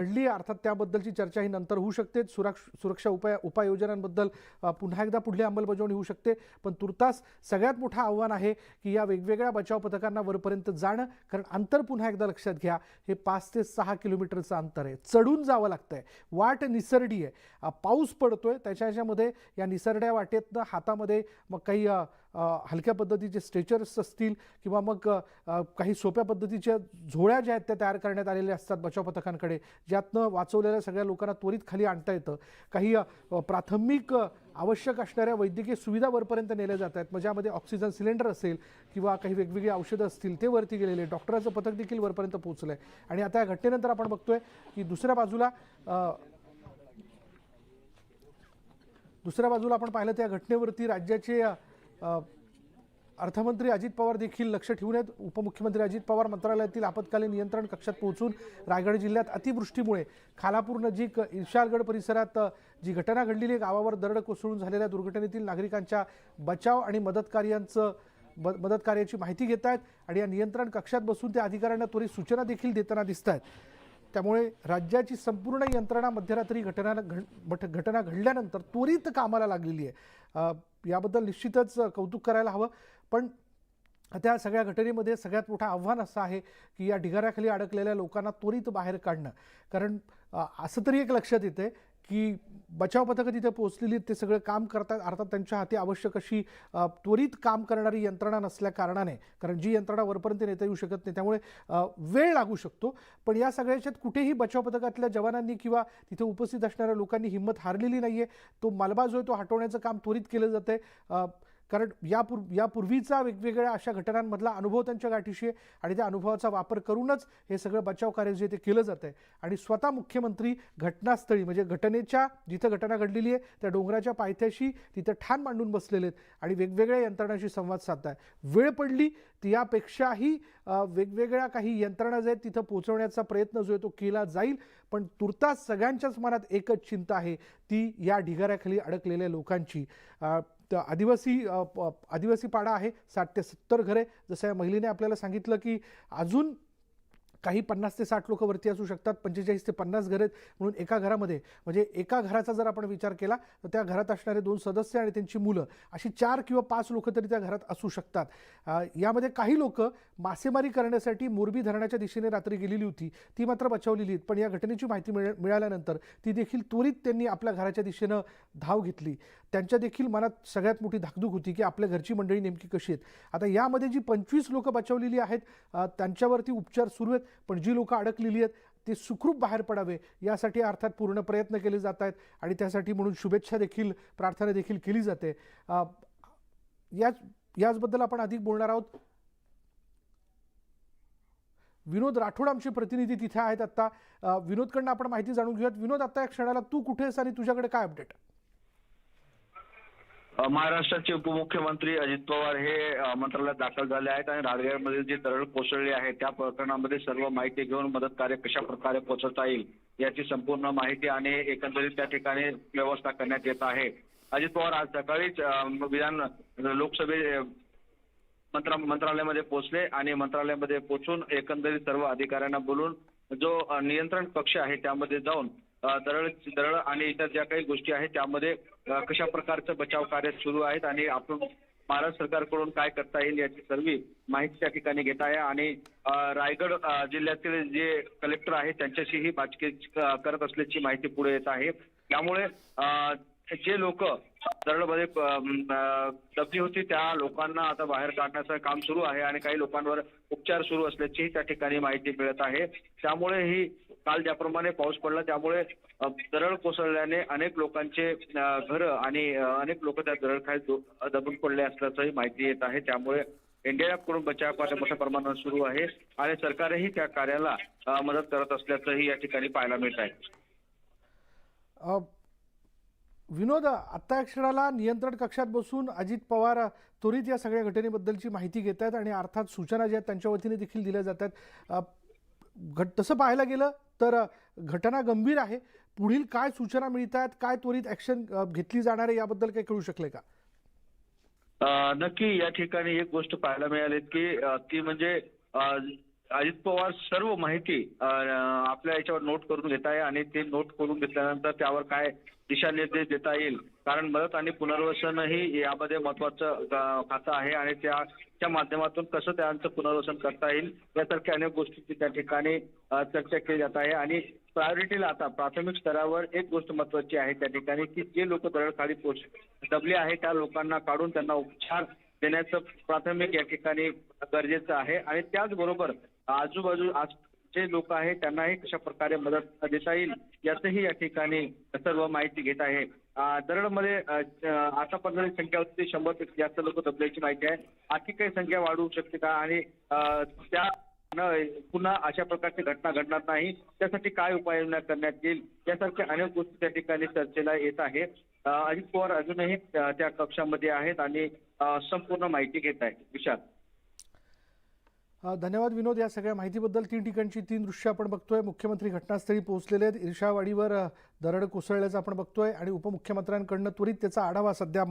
घडली अर्थात त्याबद्दलची चर्चा ही नंतर होऊ शकते. सुरक्ष सुरक्षा उपाय उपाययोजनांबद्दल पुन्हा एकदा पुढली अंमलबजावणी होऊ शकते. पण तुर्तास सगळ्यात मोठं आव्हान आहे की या वेगवेगळ्या बचाव पथकांना वरपर्यंत जाणं. कारण अंतर पुन्हा एकदा लक्षात घ्या. हे पाच ते सहा किलोमीटरचं अंतर आहे. चढून जावं लागतं आहे वाट निसरडी आहे. पाऊस पडतोय. त्याच्या ह्याच्यामध्ये या निसरड्या वाटेतनं हातामध्ये मग काही हलक्या पद्धतीचे स्ट्रेचर्स असतील किंवा मग काही सोप्या पद्धतीच्या झोळ्या ज्या आहेत त्या तयार करण्यात आलेल्या असतात बचाव पथकांकडे ज्यातनं वाचवलेल्या सगळ्या लोकांना त्वरित खाली आणता येतं. काही प्राथमिक आवश्यक असणाऱ्या वैद्यकीय सुविधा वरपर्यंत नेल्या जात आहेत. मग ज्यामध्ये ऑक्सिजन सिलेंडर असेल किंवा काही वेगवेगळी औषधं असतील ते वरती गेलेले डॉक्टरांचं पथक देखील वरपर्यंत पोहोचलं आहे आणि आता या घटनेनंतर आपण बघतोय की दुसऱ्या बाजूला दुसऱ्या बाजूला आपण पाहिलं त्या घटनेवरती राज्याचे अर्थमंत्री अजित पवार देखील लक्ष ठेवून आहेत. उपमुख्यमंत्री अजित पवार मंत्रालयातील आपत्कालीन नियंत्रण कक्षात पोहोचून रायगड जिल्ह्यात अतिवृष्टीमुळे खालापूर नजीक इर्शालगड परिसरात जी घटना घडलेली आहे गावावर दरड कोसळून झालेल्या दुर्घटनेतील नागरिकांच्या बचाव आणि मदतकार्यांचं मदत कार्याची माहिती घेत आहेत आणि या नियंत्रण कक्षात बसून त्या अधिकाऱ्यांना त्वरित सूचना देखील देताना दिसत आहेत. त्यामुळे राज्याची संपूर्ण यंत्रणा मध्यरात्री घटना घड मठ- घटना घडल्यानंतर त्वरित कामाला लागलेली आहे. याबद्दल निश्चितच कौतुक करायला हवं. पण त्या सगळ्या घटनेमध्ये सगळ्यात मोठं आव्हान असं आहे की या ढिगाऱ्याखाली अडकलेल्या लोकांना त्वरित बाहेर काढणं. कारण असं तरी एक लक्षात येतं की बचाव पथकं तिथे पोहोचलेली ते सगळं काम करतात अर्थात त्यांच्या हाती आवश्यक अशी त्वरित काम करणारी यंत्रणा नसल्या कारणाने. कारण जी यंत्रणा वरपर्यंत नेता येऊ शकत नाही त्यामुळे वेळ लागू शकतो. पण या सगळ्याच्यात कुठेही बचाव पथकातल्या जवानांनी किंवा तिथे उपस्थित असणाऱ्या लोकांनी हिंमत हारलेली नाही आहे तो मलबा जो आहे तो हटवण्याचं काम त्वरित केलं जातं आहे कारण यापूर यापूर्वीचा वेगवेगळ्या अशा घटनांमधला अनुभव त्यांच्या गाठीशी आहे आणि त्या अनुभवाचा वापर करूनच हे सगळं बचाव कार्य जे ते केलं जातं आहे. आणि स्वतः मुख्यमंत्री घटनास्थळी म्हणजे घटनेच्या जिथं घटना घडलेली आहे त्या डोंगराच्या पायथ्याशी तिथं ठाण मांडून बसलेले आहेत आणि वेगवेगळ्या यंत्रणांशी संवाद साधताय. वेळ पडली ती यापेक्षाही वेगवेगळ्या काही यंत्रणा जे आहेत तिथं पोहोचवण्याचा प्रयत्न जो आहे तो केला जाईल. पण तुर्तास सगळ्यांच्याच मनात एकच चिंता आहे ती या ढिगाऱ्याखाली अडकलेल्या लोकांची. तर आदिवासी प- आदिवासी पाडा आहे साठ ते सत्तर घरे. जसं या महिलेने आपल्याला सांगितलं की अजून काही पन्नास ते साठ लोक वरती असू शकतात पंचेचाळीस ते पन्नास घर आहेत. म्हणून एका घरामध्ये म्हणजे एका घराचा जर आपण विचार केला तर त्या घरात असणारे दोन सदस्य आणि त्यांची मुलं अशी चार किंवा पाच लोक तरी त्या घरात असू शकतात. यामध्ये काही लोक मासेमारी करण्यासाठी मोरबी धरणाच्या दिशेने रात्री गेलेली होती. ती मात्र बचावलेली आहेत. पण या घटनेची माहिती मिळ मिळाल्यानंतर ती देखील त्वरित त्यांनी आपल्या घराच्या दिशेनं धाव घेतली. त्यांच्या देखील मनात सगळ्यात मोठी धाकधूक होती की आपल्या घरची मंडळी नेमकी कशी आहेत. आता यामध्ये जी पंचवीस लोकं बचावलेली आहेत त्यांच्यावरती उपचार सुरू आहेत पण जी लोकं अडकलेली आहेत ते सुखरूप बाहेर पडावे यासाठी अर्थात पूर्ण प्रयत्न केले जात आहेत आणि त्यासाठी म्हणून शुभेच्छा देखील प्रार्थना देखील केली जाते. याच याचबद्दल आपण अधिक बोलणार आहोत. विनोद राठोड आमचे प्रतिनिधी तिथे आहेत आता विनोदकडनं आपण माहिती जाणून घेऊयात. विनोद आता या क्षणाला तू कुठे आहेस आणि तुझ्याकडे काय अपडेट? महाराष्ट्राचे उपमुख्यमंत्री अजित पवार हे मंत्रालयात दाखल झाले आहेत आणि राजगडमध्ये जे दरड कोसळली आहे त्या प्रकरणामध्ये सर्व माहिती घेऊन मदत कार्य कशा प्रकारे पोहोचवता येईल याची संपूर्ण माहिती आणि एकंदरीत त्या ठिकाणी व्यवस्था करण्यात येत आहे. अजित पवार आज सकाळीच विधान लोकसभे मंत्रा मंत्रालयामध्ये पोहोचले आणि मंत्रालयामध्ये पोहोचून एकंदरीत सर्व अधिकाऱ्यांना बोलून जो नियंत्रण कक्ष आहे त्यामध्ये जाऊन दरड दरड आणि इतर ज्या काही गोष्टी आहेत त्यामध्ये कशा प्रकारचं बचाव कार्य सुरू आहेत आणि आपण महाराष्ट्र सरकारकडून काय करता येईल याची सर्व माहिती त्या ठिकाणी घेत आहे आणि रायगड जिल्ह्यातील जे कलेक्टर आहेत त्यांच्याशीही बातचीत करत असल्याची माहिती पुढे येत आहे. त्यामुळे अ, जे लोक दरडमध्ये दबली होती त्या लोकांना आता बाहेर काढण्याचं काम सुरू आहे आणि काही लोकांवर उपचार सुरू असल्याचीही त्या ठिकाणी माहिती मिळत आहे. त्यामुळे ही काल ज्याप्रमाणे पाऊस पडला त्यामुळे दरड कोसळल्याने अनेक लोकांचे घर आणि अनेक लोक त्या दरडखाली दबून पडले असल्याचंही माहिती येत आहे. त्यामुळे इंडिया कडून बचाव कार्य मोठ्या प्रमाणात सुरू आहे आणि सरकारही त्या कार्याला मदत करत असल्याचंही या ठिकाणी पाहायला मिळत आहे. विनोद आत्ता या क्षणाला नियंत्रण कक्षात बसून अजित पवार त्वरित या सगळ्या घटनेबद्दलची माहिती घेत आहेत आणि अर्थात सूचना ज्या आहेत त्यांच्या वतीने देखील दिल्या जातात घट तसं पाहायला गेलं तर घटना गंभीर आहे. पुढील काय सूचना मिळत आहेत काय त्वरित ॲक्शन घेतली जाणार आहे याबद्दल काही कळू शकले का? नक्की या ठिकाणी एक गोष्ट पाहायला मिळाली की ती म्हणजे अजित पवार सर्व माहिती आपल्या याच्यावर नोट करून घेत आहे आणि ते नोट करून घेतल्यानंतर त्यावर काय दिशानिर्देश देता येईल? कारण मदत आणि पुनर्वसनही यामध्ये महत्वाचं खातं आहे आणि त्याच्या माध्यमातून कसं त्यांचं पुनर्वसन करता येईल यासारख्या अनेक गोष्टींची त्या ठिकाणी चर्चा केली जात आहे. आणि प्रायोरिटीला आता प्राथमिक स्तरावर एक गोष्ट महत्वाची आहे त्या ठिकाणी की जे लोक दरडखाली पोच दबले आहे त्या लोकांना काढून त्यांना उपचार देण्याचं प्राथमिक या ठिकाणी गरजेचं आहे. आणि त्याचबरोबर आजूबाजू आज जे लोक आहेत त्यांनाही कशा प्रकारे मदत देता येईल याचंही या ठिकाणी सर्व माहिती घेत आहे. दरडमध्ये आतापर्यंत संख्या होती शंभरपेक्षा जास्त लोक दबल्याची माहिती आहे. आणखी काही संख्या वाढू शकते का? आणि त्या पुन्हा अशा प्रकारची घटना घडणार नाही. त्यासाठी काय उपाययोजना करण्यात येईल? यासारख्या अनेक गोष्टी त्या ठिकाणी चर्चेला येत आहे. अजित पवार अजूनही त्या कक्षामध्ये आहेत आणि संपूर्ण माहिती घेत आहेत. विशाल. धन्यवाद विनोद. या सगळ्या माहितीबद्दल तीन ठिकाणची तीन दृश्य आपण बघतोय. मुख्यमंत्री घटनास्थळी पोहोचलेले आहेत. ईर्षावाडीवर दरड कोसळल्याचं आपण बघतोय आणि उपमुख्यमंत्र्यांकडनं त्वरित त्याचा आढावा सध्या